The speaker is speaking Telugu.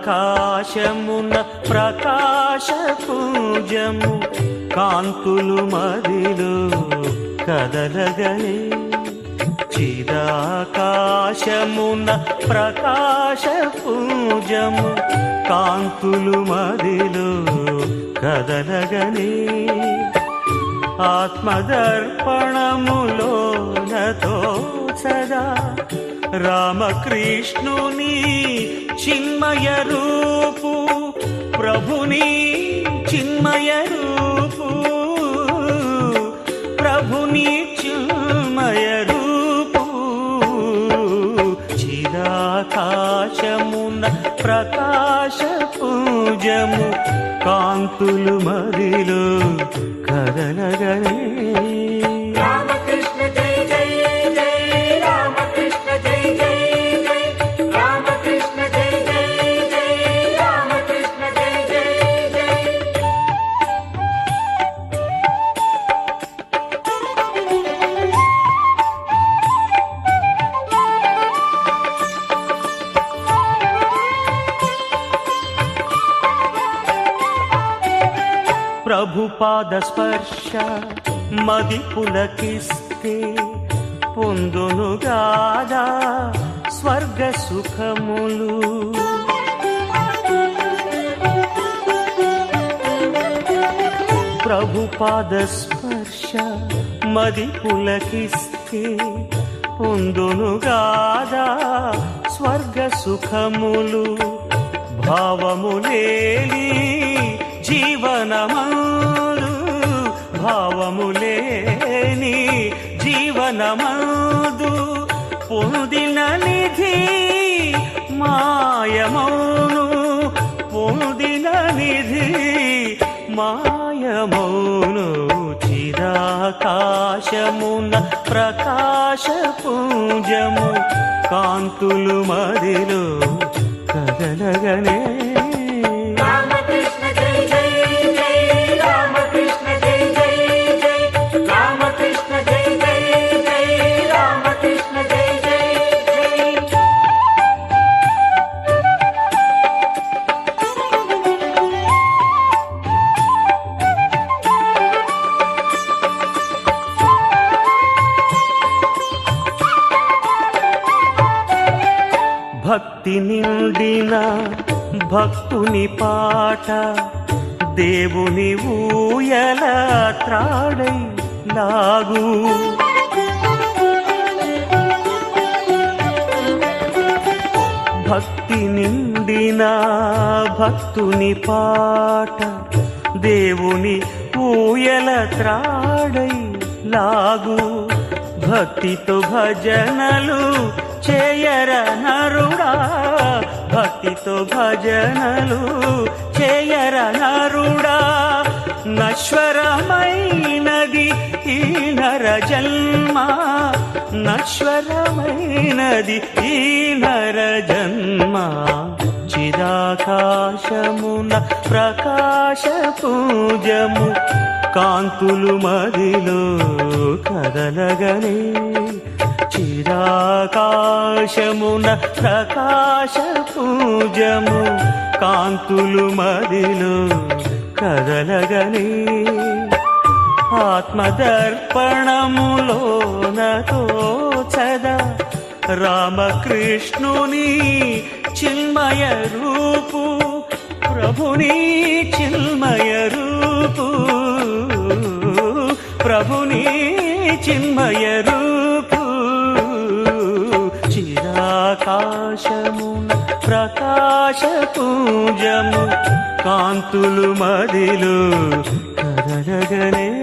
చిదాకాశమున ప్రకాశ పూజము కాంతులు మదిలో కదలగలే. చిదాకాశమున ప్రకాశ పూజము కాంతులు మదిలో కదలగనే ఆత్మదర్పణములోనతో సదా రామకృష్ణుని చిన్మయ రూపు ప్రభుని చిన్మయ రూపు ప్రభుని చిన్మయ రూపు. చిరాకాశమున ప్రకాశ పూజము కాంతులు మదిలో కదలగనే ప్రభుపాద స్పర్శ మది పులకిస్తే పొందునుగాదా స్వర్గ సుఖములు. ప్రభుపాద స్పర్శ మది పులకిస్తే పొందునుగాదా స్వర్గ సుఖములు. భావములేలి జీవనమారు భావములేని జీవనమాదు పొందిన నిధి మాయమౌను పొందిన నిధి మాయమౌను చిరాకాశమున ప్రకాశ పూజము కాంతులు మదిలో కదలగనే భక్తి నిండిన భక్తుని పాట దేవుని ఊయల త్రాడై లాగు. భక్తి నిండిన భక్తుని పాట దేవుని ఊయల త్రాడై లాగు. భక్తితో భజనలు చేయర నరుడా. భక్తితో భజనలు చేయర నరుడా. నశ్వరమైనది ఈ నర జన్మ. నశ్వరమైనది ఈ నర జన్మ. చిదాకాశమున ప్రకాశ పూజము కాంతులు మదిలో కదలగనే. చిరాకాశమున ప్రకాశ పూజము కాంతులు మదిలో కదలగనే. ఆత్మదర్పణములోనతో చదా రామకృష్ణుని చిన్మయ రూపు ప్రభుని చిన్మయ రూపు. ప్రభుని చిన్మయ రూపు. చిరాకాశమున ప్రకాశ పూజము. కాంతులు మదిలో కదలగనే